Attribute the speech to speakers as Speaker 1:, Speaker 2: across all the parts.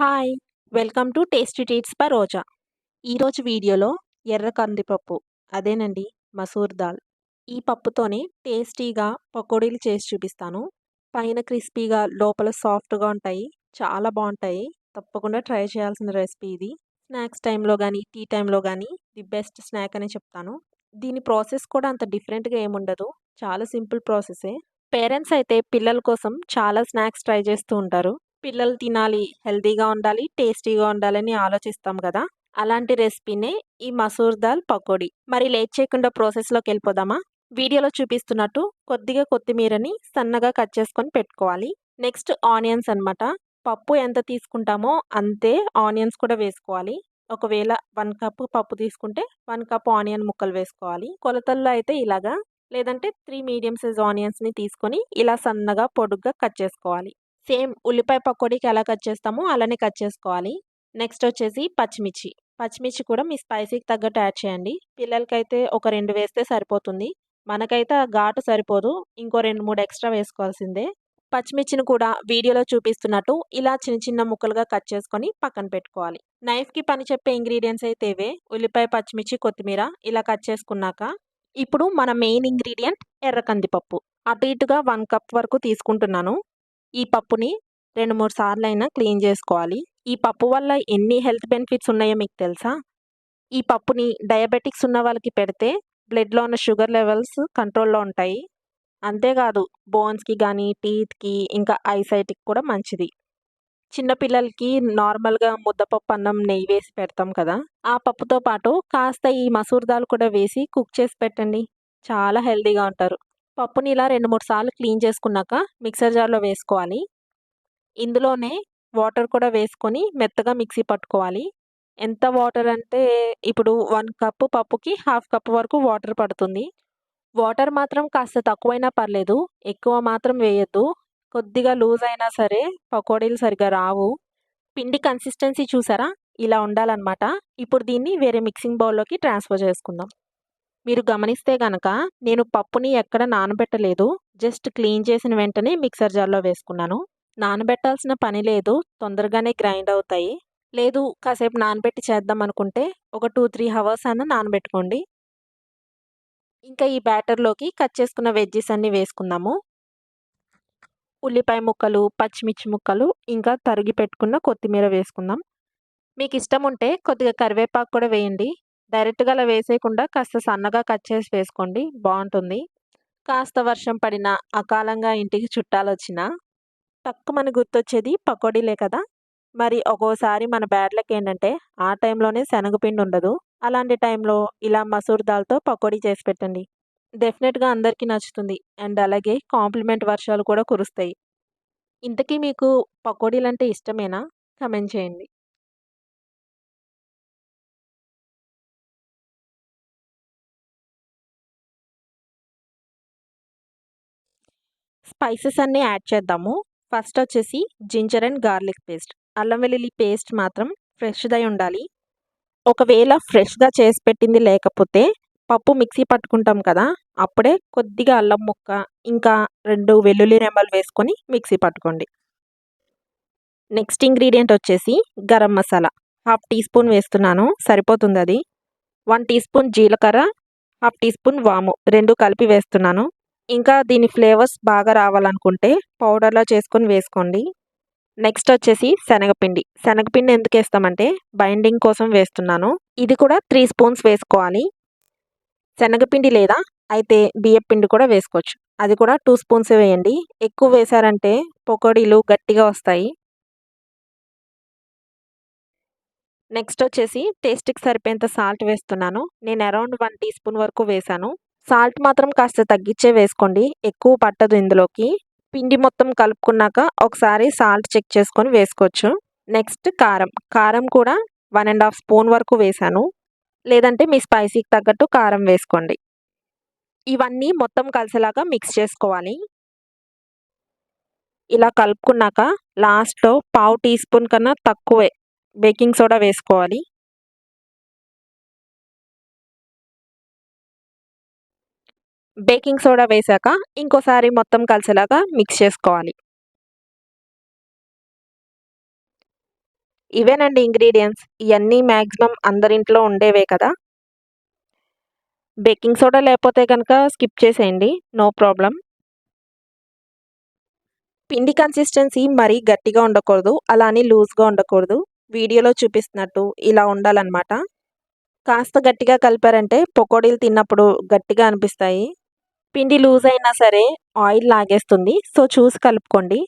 Speaker 1: Hi welcome to tasty treats by Roja ఈరోజు వీడియోలో ఎర్ర కందిపప్పు అదేనండి మసూర్ దాల్. ఈ పప్పుతోనే టేస్టీగా పకోడీలు చేసి చూపిస్తాను. పైన క్రిస్పీగా లోపల సాఫ్ట్గా ఉంటాయి. చాలా బాగుంటాయి. తప్పకుండా ట్రై చేయాల్సిన రెసిపీ ఇది. స్నాక్స్ టైంలో కానీ టీ టైంలో కానీ ది బెస్ట్ స్నాక్ అని చెప్తాను. దీని ప్రాసెస్ కూడా అంత డిఫరెంట్గా ఏముండదు చాలా సింపుల్ ప్రాసెసే. పేరెంట్స్ అయితే పిల్లల కోసం చాలా స్నాక్స్ ట్రై చేస్తూ ఉంటారు. పిల్లలు తినాలి హెల్తీగా ఉండాలి టేస్టీగా ఉండాలని ఆలోచిస్తాం కదా. అలాంటి రెసిపీనే ఈ మసూర్ దాల్ పకోడీ. మరి లేట్ చేయకుండా ప్రాసెస్లోకి వెళ్ళిపోదామా? వీడియోలో చూపిస్తున్నట్టు కొద్దిగా కొత్తిమీరని సన్నగా కట్ చేసుకొని పెట్టుకోవాలి. నెక్స్ట్ ఆనియన్స్ అనమాట పప్పు ఎంత తీసుకుంటామో అంతే ఆనియన్స్ కూడా వేసుకోవాలి. ఒకవేళ వన్ కప్ పప్పు తీసుకుంటే వన్ కప్ ఆనియన్ ముక్కలు వేసుకోవాలి. కొలతల్లో అయితే ఇలాగా. లేదంటే త్రీ మీడియం సైజ్ ఆనియన్స్ని తీసుకొని ఇలా సన్నగా పొడుగ్గా కట్ చేసుకోవాలి. సేమ్ ఉల్లిపాయ పకోడీకి ఎలా కట్ చేస్తామో అలానే కట్ చేసుకోవాలి. నెక్స్ట్ వచ్చేసి పచ్చిమిర్చి. పచ్చిమిర్చి కూడా మీ స్పైసీకి తగ్గట్టు యాడ్ చేయండి. పిల్లలకైతే ఒక రెండు వేస్తే సరిపోతుంది. మనకైతే ఘాటు సరిపోదు. ఇంకో రెండు మూడు ఎక్స్ట్రా వేసుకోవాల్సిందే. పచ్చిమిర్చిని కూడా వీడియోలో చూపిస్తున్నట్టు ఇలా చిన్న చిన్న ముక్కలుగా కట్ చేసుకొని పక్కన పెట్టుకోవాలి. నైఫ్కి పని చెప్పే ఇంగ్రీడియంట్స్ అయితే ఇవే. ఉల్లిపాయ పచ్చిమిర్చి కొత్తిమీర ఇలా కట్ చేసుకున్నాక ఇప్పుడు మన మెయిన్ ఇంగ్రీడియంట్ ఎర్ర కందిపప్పు. అటు ఇటుగా వన్ కప్ వరకు తీసుకుంటున్నాను. ఈ పప్పుని రెండు మూడు సార్లు అయినా క్లీన్ చేసుకోవాలి. ఈ పప్పు వల్ల ఎన్ని హెల్త్ బెనిఫిట్స్ ఉన్నాయో మీకు తెలుసా? ఈ పప్పుని డయాబెటిక్స్ ఉన్న వాళ్ళకి పెడితే బ్లడ్లో ఉన్న షుగర్ లెవెల్స్ కంట్రోల్లో ఉంటాయి. అంతేకాదు బోన్స్కి కానీ టీత్కి ఇంకా ఐసైట్కి కూడా మంచిది. చిన్నపిల్లలకి నార్మల్గా ముద్దపప్పు అన్నం నెయ్యి వేసి పెడతాం కదా! ఆ పప్పుతో పాటు కాస్త ఈ మసూర్ దాల్ కూడా వేసి కుక్ చేసి పెట్టండి. చాలా హెల్తీగా ఉంటారు. పప్పుని ఇలా రెండు మూడు సార్లు క్లీన్ చేసుకున్నాక మిక్సర్ జార్లో వేసుకోవాలి. ఇందులోనే వాటర్ కూడా వేసుకొని మెత్తగా మిక్సీ పట్టుకోవాలి. ఎంత వాటర్ అంటే ఇప్పుడు వన్ కప్పు పప్పుకి హాఫ్ కప్ వరకు వాటర్ పడుతుంది. వాటర్ మాత్రం కాస్త తక్కువైనా పర్లేదు ఎక్కువ మాత్రం వేయద్దు. కొద్దిగా లూజ్ అయినా సరే పకోడీలు సరిగా రావు. పిండి కన్సిస్టెన్సీ చూసారా? ఇలా ఉండాలన్నమాట. ఇప్పుడు దీన్ని వేరే మిక్సింగ్ బౌల్లోకి ట్రాన్స్ఫర్ చేసుకుందాం. మీరు గమనిస్తే కనుక నేను పప్పుని ఎక్కడ నానబెట్టలేదు. జస్ట్ క్లీన్ చేసిన వెంటనే మిక్సర్ జార్లో వేసుకున్నాను. నానబెట్టాల్సిన పని లేదు. తొందరగానే గ్రైండ్ అవుతాయి. లేదు కాసేపు నానబెట్టి చేద్దాం అనుకుంటే ఒక టూ త్రీ అవర్స్ అన్న నానబెట్టుకోండి. ఇంకా ఈ బ్యాటర్లోకి కట్ చేసుకున్న వెజ్జెస్ అన్నీ వేసుకుందాము. ఉల్లిపాయ ముక్కలు పచ్చిమిర్చి ముక్కలు ఇంకా తరిగి పెట్టుకున్న కొత్తిమీర వేసుకుందాం. మీకు ఇష్టం ఉంటే కొద్దిగా కరివేపాకు కూడా వేయండి. డైరెక్ట్గా అలా వేసేయకుండా కాస్త సన్నగా కట్ చేసి వేసుకోండి. బాగుంటుంది. కాస్త వర్షం పడినా అకాలంగా ఇంటికి చుట్టాలు వచ్చినా తక్కువ మన గుర్తొచ్చేది పకోడీలే కదా! మరి ఒక్కోసారి మన బ్యాడ్లకి ఏంటంటే ఆ టైంలోనే శనగపిండి ఉండదు. అలాంటి టైంలో ఇలా మసూర్ దాల్తో పకోడీ చేసి పెట్టండి. డెఫినెట్గా అందరికీ నచ్చుతుంది. అండ్ అలాగే కాంప్లిమెంట్ వర్షాలు కూడా కురుస్తాయి. ఇంతకీ మీకు పకోడీలు అంటే ఇష్టమేనా? కమెంట్ చేయండి. స్పైసెస్ అన్నీ యాడ్ చేద్దాము. ఫస్ట్ వచ్చేసి జింజర్ అండ్ గార్లిక్ పేస్ట్. అల్లం వెల్లుల్లి పేస్ట్ మాత్రం ఫ్రెష్దై ఉండాలి. ఒకవేళ ఫ్రెష్గా చేసి పెట్టింది లేకపోతే పప్పు మిక్సీ పట్టుకుంటాం కదా అప్పుడే కొద్దిగా అల్లం ముక్క ఇంకా రెండు వెల్లుల్లి రెమ్మలు వేసుకొని మిక్సీ పట్టుకోండి. నెక్స్ట్ ఇంగ్రీడియంట్ వచ్చేసి garam masala. Half teaspoon వేస్తున్నాను సరిపోతుంది అది. వన్ టీ స్పూన్ జీలకర్ర హాఫ్ టీ స్పూన్ వాము రెండు కలిపి వేస్తున్నాను. ఇంకా దీని ఫ్లేవర్స్ బాగా రావాలనుకుంటే పౌడర్లో చేసుకొని వేసుకోండి. నెక్స్ట్ వచ్చేసి శనగపిండి. శనగపిండి ఎందుకు వేస్తామంటే బైండింగ్ కోసం వేస్తున్నాను. ఇది కూడా త్రీ స్పూన్స్ వేసుకోవాలి. శనగపిండి లేదా అయితే బియ్యపిండి కూడా వేసుకోవచ్చు. అది కూడా టూ స్పూన్స్ వేయండి. ఎక్కువ వేశారంటే పకోడీలు గట్టిగా వస్తాయి. నెక్స్ట్ వచ్చేసి టేస్ట్కి సరిపోయేంత సాల్ట్ వేస్తున్నాను. నేను అరౌండ్ వన్ టీ స్పూన్ వరకు వేశాను సాల్ట్ మాత్రం కాస్త తగ్గించే వేసుకోండి. ఎక్కువ పట్టదు ఇందులోకి. పిండి మొత్తం కలుపుకున్నాక ఒకసారి సాల్ట్ చెక్ చేసుకొని వేసుకోవచ్చు. నెక్స్ట్ కారం. కారం కూడా వన్ అండ్ హాఫ్ స్పూన్ వరకు వేశాను లేదంటే మీ స్పైసీకి తగ్గట్టు కారం వేసుకోండి. ఇవన్నీ మొత్తం కలిసేలాగా మిక్స్ చేసుకోవాలి. ఇలా కలుపుకున్నాక లాస్ట్లో పావు టీ స్పూన్ కన్నా తక్కువే బేకింగ్ సోడా వేసుకోవాలి. బేకింగ్ సోడా వేసాక ఇంకోసారి మొత్తం కలిసేలాగా మిక్స్ చేసుకోవాలి. ఇవేనండి ఇంగ్రీడియంట్స్. ఇవన్నీ మ్యాక్సిమం అందరింట్లో ఉండేవే కదా. బేకింగ్ సోడా లేకపోతే కనుక స్కిప్ చేసేయండి. No problem. పిండి కన్సిస్టెన్సీ మరీ గట్టిగా ఉండకూడదు. అలా అని లూజ్గా ఉండకూడదు. వీడియోలో చూపిస్తున్నట్టు ఇలా ఉండాలన్నమాట. కాస్త గట్టిగా కలిపారంటే పకోడీలు తిన్నప్పుడు గట్టిగా అనిపిస్తాయి. పిండి లూజ్ అయినా సరే ఆయిల్ లాగేస్తుంది. సో చూసి కలుపుకోండి.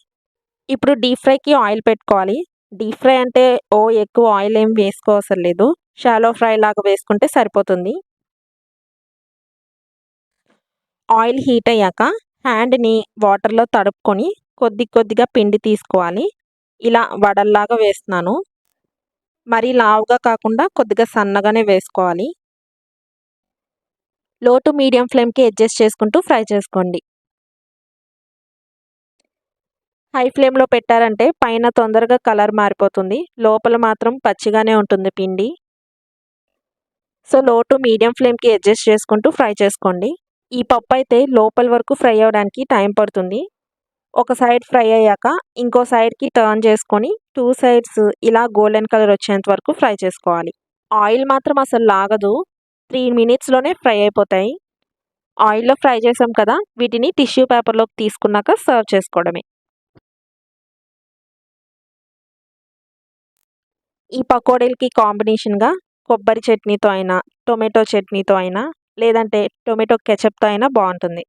Speaker 1: ఇప్పుడు డీప్ ఫ్రైకి ఆయిల్ పెట్టుకోవాలి. డీప్ ఫ్రై అంటే ఓ ఎక్కువ ఆయిల్ ఏం వేసుకోవసరం లేదు. షాలో ఫ్రై లాగా వేసుకుంటే సరిపోతుంది. ఆయిల్ హీట్ అయ్యాక హ్యాండ్ని వాటర్లో తడుపుకొని కొద్ది కొద్దిగా పిండి తీసుకోవాలి. ఇలా వడల్లాగా వేస్తున్నాను. మరీ లావుగా కాకుండా కొద్దిగా సన్నగానే వేసుకోవాలి. లో టు మీడియం ఫ్లేమ్కి అడ్జస్ట్ చేసుకుంటూ ఫ్రై చేసుకోండి. హై ఫ్లేమ్లో పెట్టారంటే పైన తొందరగా కలర్ మారిపోతుంది. లోపల మాత్రం పచ్చిగానే ఉంటుంది పిండి. సో లో టు మీడియం ఫ్లేమ్కి అడ్జస్ట్ చేసుకుంటూ ఫ్రై చేసుకోండి. ఈ పప్పు అయితే లోపల వరకు ఫ్రై అవ్వడానికి టైం పడుతుంది. ఒక సైడ్ ఫ్రై అయ్యాక ఇంకో సైడ్కి టర్న్ చేసుకొని టూ సైడ్స్ ఇలా గోల్డెన్ కలర్ వచ్చేంత వరకు ఫ్రై చేసుకోవాలి. ఆయిల్ మాత్రం అసలు లాగదు. త్రీ మినిట్స్లోనే ఫ్రై అయిపోతాయి. ఆయిల్లో ఫ్రై చేసాం కదా వీటిని టిష్యూ పేపర్లోకి తీసుకున్నాక సర్వ్ చేసుకోవడమే. ఈ పకోడీలకి కాంబినేషన్గా కొబ్బరి చట్నీతో అయినా టొమాటో చట్నీతో అయినా లేదంటే టొమాటో కెచప్తో అయినా బాగుంటుంది.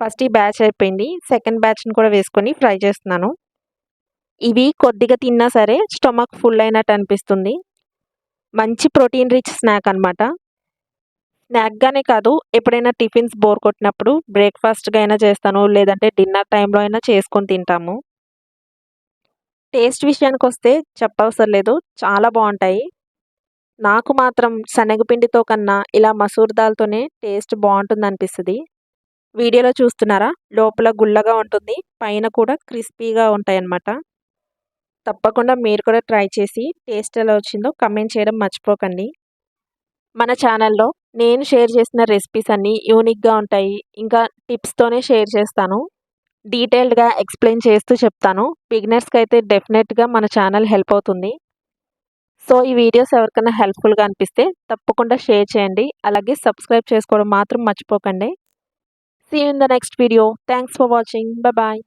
Speaker 1: ఫస్ట్ ఈ బ్యాచ్ అయిపోయింది. సెకండ్ బ్యాచ్ని కూడా వేసుకొని ఫ్రై చేస్తున్నాను. ఇవి కొద్దిగా తిన్నా సరే స్టమక్ ఫుల్ అయినట్టు అనిపిస్తుంది. మంచి ప్రోటీన్ రిచ్ స్నాక్ అనమాట స్నాక్గానే కాదు ఎప్పుడైనా టిఫిన్స్ బోర్ కొట్టినప్పుడు బ్రేక్ఫాస్ట్గా అయినా చేస్తాను లేదంటే డిన్నర్ టైంలో అయినా చేసుకొని తింటాము. టేస్ట్ విషయానికి వస్తే చెప్పవసరం లేదు చాలా బాగుంటాయి. నాకు మాత్రం శనగపిండితో కన్నా ఇలా మసూర్ దాల్తోనే టేస్ట్ బాగుంటుంది అనిపిస్తుంది వీడియోలో చూస్తున్నారా? లోపల గుల్లగా ఉంటుంది పైన కూడా క్రిస్పీగా ఉంటాయి అన్నమాట తప్పకుండా మీరు కూడా ట్రై చేసి టేస్ట్ ఎలా వచ్చిందో కమెంట్ చేయడం మర్చిపోకండి. మన ఛానల్లో నేను షేర్ చేసిన రెసిపీస్ అన్నీ యూనిక్గా ఉంటాయి. ఇంకా టిప్స్తోనే షేర్ చేస్తాను. డీటెయిల్డ్గా ఎక్స్ప్లెయిన్ చేస్తూ చెప్తాను. బిగినర్స్కి అయితే డెఫినెట్గా మన ఛానల్ హెల్ప్ అవుతుంది. సో ఈ వీడియోస్ ఎవరికైనా హెల్ప్ఫుల్గా అనిపిస్తే తప్పకుండా షేర్ చేయండి. అలాగే సబ్స్క్రైబ్ చేసుకోవడం మాత్రం మర్చిపోకండి. See in the next video thanks for watching bye